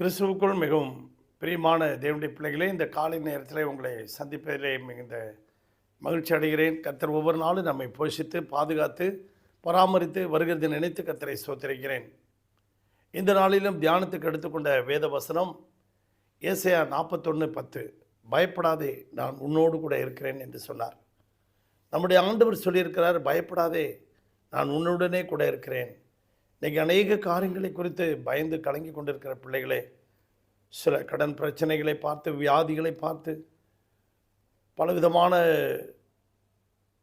கிறிஸ்துவுக்குள் மிகவும் பிரியமான தேவனுடைய பிள்ளைகளே இந்த காலை நேரத்தில் உங்களை சந்திப்பதிலே மிகுந்த மகிழ்ச்சி அடைகிறேன். கத்தர் ஒவ்வொரு நாளும் நம்மை போஷித்து பாதுகாத்து பராமரித்து வருகிறது நினைத்து கத்தரை சோத்திருக்கிறேன் இந்த நாளிலும் தியானத்துக்கு எடுத்துக்கொண்ட வேத வசனம் ஏசையா நாற்பத்தொன்று பத்து. பயப்படாதே நான் உன்னோடு கூட இருக்கிறேன் என்று சொன்னார். நம்முடைய ஆண்டவர் சொல்லியிருக்கிறார் பயப்படாதே நான் உன்னுடனே கூட இருக்கிறேன். இன்றைக்கி அநேக காரியங்களை குறித்து பயந்து கலங்கி கொண்டிருக்கிற பிள்ளைகளே சில கடன் பிரச்சனைகளை பார்த்து வியாதிகளை பார்த்து பலவிதமான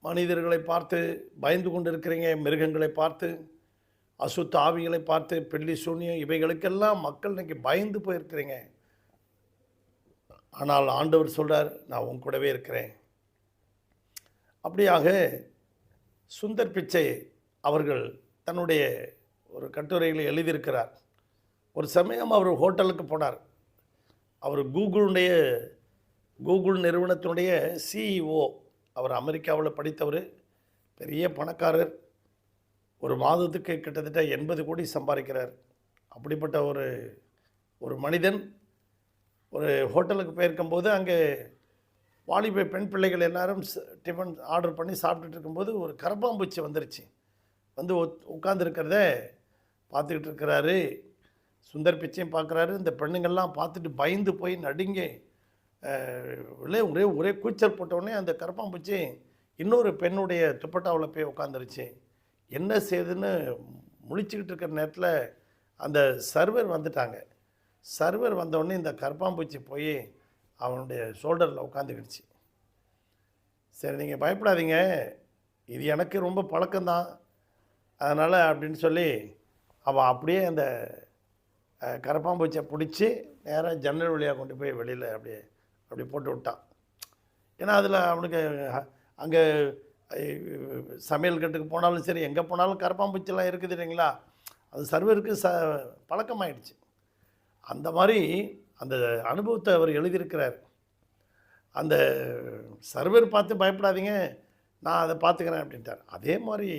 மனிதர்களை பார்த்து பயந்து கொண்டிருக்கிறீங்க மிருகங்களை பார்த்து அசுத்த ஆவிகளை பார்த்து பெள்ளி சூன்யம் இவைகளுக்கெல்லாம் மக்கள் இன்றைக்கி பயந்து போயிருக்கிறீங்க. ஆனால் ஆண்டவர் சொல்கிறார் நான் உன் கூடவே இருக்கிறேன். அப்படியாக சுந்தர் பிச்சை அவர்கள் தன்னுடைய ஒரு கட்டுரையில் எழுதியிருக்கிறார். ஒரு சமயம் அவர் ஹோட்டலுக்கு போனார். அவர் கூகுளுடைய கூகுள் நிறுவனத்தினுடைய சிஇஓ அவர் அமெரிக்காவில் படித்தவர் பெரிய பணக்காரர். ஒரு மாதத்துக்கு கிட்டத்தட்ட எண்பது கோடி சம்பாதிக்கிறார். அப்படிப்பட்ட ஒரு ஒரு மனிதன். ஒரு ஹோட்டலுக்கு போயிருக்கும்போது அங்கே வாலிப பெண் பிள்ளைகள் எல்லாரும் டிஃபன் ஆர்டர் பண்ணி சாப்பிட்டுட்டு இருக்கும்போது ஒரு கரப்பாம்பூச்சி வந்துருச்சு. வந்து உட்காந்துருக்கிறத பார்த்துக்கிட்டு இருக்கிறாரு சுந்தர் பிச்சையும் பார்க்குறாரு. இந்த பெண்ணுங்கள்லாம் பார்த்துட்டு பயந்து போய் நடுங்கி உள்ளே ஒரே ஒரே கூச்சல் போட்டவுடனே அந்த கரப்பாம்பூச்சி இன்னொரு பெண்ணுடைய துப்பட்டாவில் போய் உட்காந்துருச்சு. என்ன செய்யுதுன்னு முழிச்சுக்கிட்டு இருக்கிற நேரத்தில் அந்த சர்வர் வந்துட்டாங்க. சர்வர் வந்தவுடனே இந்த கரப்பாம்பூச்சி போய் அவனுடைய ஷோல்டரில் உட்காந்துக்கிடுச்சு. சரி நீங்கள் பயப்படாதீங்க. இது எனக்கு ரொம்ப பழக்கம்தான். அதனால் அப்படின்னு சொல்லி அவள் அப்படியே அந்த அஹ், கரப்பாம்பூச்சியை பிடிச்சி நேராக ஜன்னல் வழியாக கொண்டு போய் வெளியில் அப்படியே அப்படி போட்டு விட்டான் ஏன்னா அதில் அவனுக்கு அங்கே சமையல் கட்டுக்கு போனாலும் சரி எங்கே போனாலும் கரப்பாம்பூச்சிலாம் இருக்குது இல்லைங்களா? அது சர்வருக்கு ச பழக்கமாயிடுச்சு. அந்த மாதிரி அந்த அனுபவத்தை அவர் எழுதியிருக்கிறார். அந்த சர்வர் பார்த்து பயப்படாதீங்க நான் அதை பார்த்துக்கிறேன் அப்படின்ட்டார். அதே மாதிரி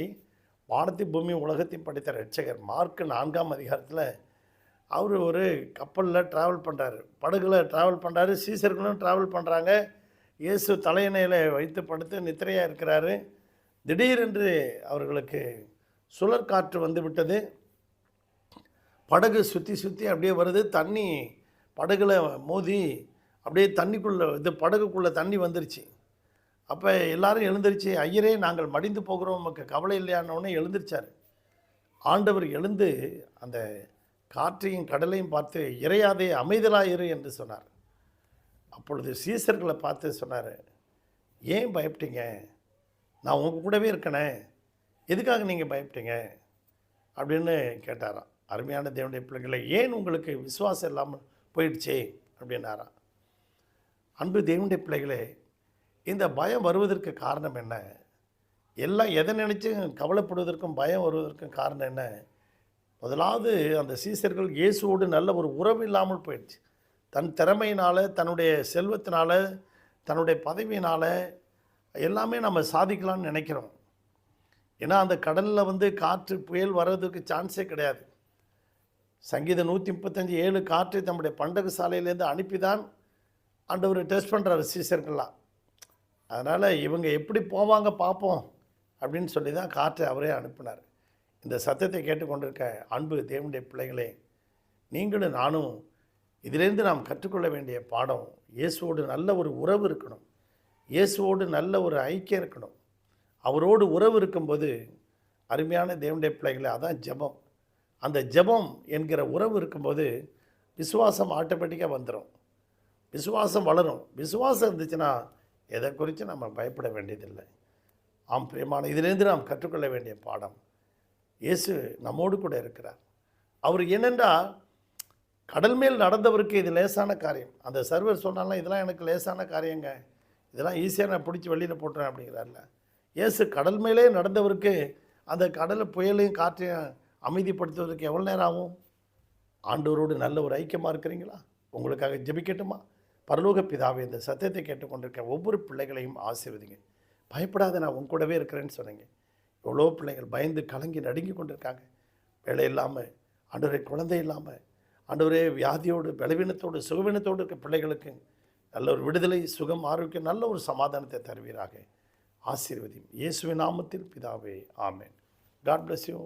வானத்தையும் பூமி உலகத்தையும் படைத்த ரட்சகர் மார்க்கு நான்காம் அதிகாரத்தில் அவர் ஒரு கப்பலில் ட்ராவல் பண்ணுறாரு படகுல ட்ராவல் பண்ணுறாரு சீசர்களும் ட்ராவல் பண்ணுறாங்க இயேசு தலையணையில் வைத்து படுத்து நித்திரையாக இருக்கிறாரு. திடீரென்று அவர்களுக்கு சுழற்காற்று வந்து விட்டது படகு சுற்றி சுற்றி அப்படியே வருது. தண்ணி படகுல மோதி அப்படியே தண்ணிக்குள்ளே இது படகுக்குள்ளே தண்ணி வந்துருச்சு. அப்போ எல்லாரும் எழுந்திருச்சு ஐயரே நாங்கள் மடிந்து போகிறோம் நமக்கு கவலை இல்லையானோடனே எழுந்திருச்சார். ஆண்டவர் எழுந்து அந்த காற்றையும் கடலையும் பார்த்து இறையாதே அமைதலாயிரு என்று சொன்னார். அப்பொழுது சீசர்களை பார்த்து சொன்னார் ஏன் பயப்பட்டீங்க? நான் உங்கள் கூடவே இருக்கனே. எதுக்காக நீங்கள் பயப்பட்டீங்க? அப்படின்னு கேட்டாராம். அருமையான தேவனுடைய பிள்ளைகளை ஏன் உங்களுக்கு விசுவாசம் இல்லாமல் போயிடுச்சே? அப்படின்னாராம். அன்பு தேவனுடைய பிள்ளைகளே இந்த பயம் வருவதற்கு காரணம் என்ன? எல்லாம் எதை நினச்சி கவலைப்படுவதற்கும் பயம் வருவதற்கும் காரணம் என்ன? முதலாவது அந்த சீசர்கள் இயேசுவோடு நல்ல ஒரு உறவு இல்லாமல் போயிடுச்சு. தன் திறமையினால் தன்னுடைய செல்வத்தினால் தன்னுடைய பதவியினால் எல்லாமே நம்ம சாதிக்கலாம்னு நினைக்கிறோம். ஏன்னா அந்த கடலில் வந்து காற்று புயல் வர்றதுக்கு சான்ஸே கிடையாது. சங்கீதம் நூற்றி முப்பத்தஞ்சு ஏழு காற்றை தம்முடைய பண்டக சாலையிலேருந்து அனுப்பி தான் ஆண்டவர் டெஸ்ட் பண்ணுறாரு சீசர்கள்லாம். அதனால் இவங்க எப்படி போவாங்க பார்ப்போம் அப்படின்னு சொல்லி தான் காற்றை அவரே அனுப்பினார். இந்த சத்தத்தை கேட்டுக்கொண்டிருக்க அன்பு தேவனுடைய பிள்ளைகளே நீங்களும் நானும் இதிலிருந்து நாம் கற்றுக்கொள்ள வேண்டிய பாடம் இயேசுவோடு நல்ல ஒரு உறவு இருக்கணும். இயேசுவோடு நல்ல ஒரு ஐக்கியம் இருக்கணும். அவரோடு உறவு இருக்கும்போது அருமையான தேவனுடைய பிள்ளைகளே அதான் ஜெபம். அந்த ஜெபம் என்கிற உறவு இருக்கும்போது விசுவாசம் ஆட்டோமேட்டிக்காக வந்துடும் விசுவாசம் வளரும். விசுவாசம் இருந்துச்சுன்னா எதை குறித்து நம்ம பயப்பட வேண்டியதில்லை. ஆம் பிரியமான இதிலிருந்து நாம் கற்றுக்கொள்ள வேண்டிய பாடம் இயேசு நம்மோடு கூட இருக்கிறார். அவர் என்னென்றால் கடல் மேல் நடந்தவருக்கு இது லேசான காரியம். அந்த சர்வர் சொன்னாலும் இதெல்லாம் எனக்கு லேசான காரியங்க. இதெல்லாம் ஈஸியாக நான் பிடிச்சி வெளியில் போட்டுறேன் அப்படிங்கிறார்ல. இயேசு கடல் மேலே நடந்தவருக்கு அந்த கடலை புயலையும் காற்றையும் அமைதிப்படுத்துவதற்கு எவ்வளோ நேரம் ஆகும்? ஆண்டவரோடு நல்ல ஒரு ஐக்கியமாக இருக்கிறீங்களா? உங்களுக்காக ஜெபிக்கட்டுமா? பரலோக பிதாவே இந்த சத்தியத்தை கேட்டுக்கொண்டிருக்க ஒவ்வொரு பிள்ளைகளையும் ஆசீர்வதிங்க. பயப்படாத நான் உன் கூடவே இருக்கிறேன்னு சொன்னீங்க. எவ்வளோ பிள்ளைகள் பயந்து கலங்கி நடுங்கி கொண்டிருக்காங்க. வேலை இல்லாமல் ஆண்டவரை குழந்தை இல்லாமல் அன்றுவரே வியாதியோடு பலவீனத்தோடு சுகவீனத்தோடு இருக்க பிள்ளைகளுக்கு நல்ல ஒரு விடுதலை சுகம் ஆரோக்கியம் நல்ல ஒரு சமாதானத்தை தருவீராக. ஆசீர்வதியும். இயேசுவின் நாமத்தில் பிதாவே ஆமேன். God bless you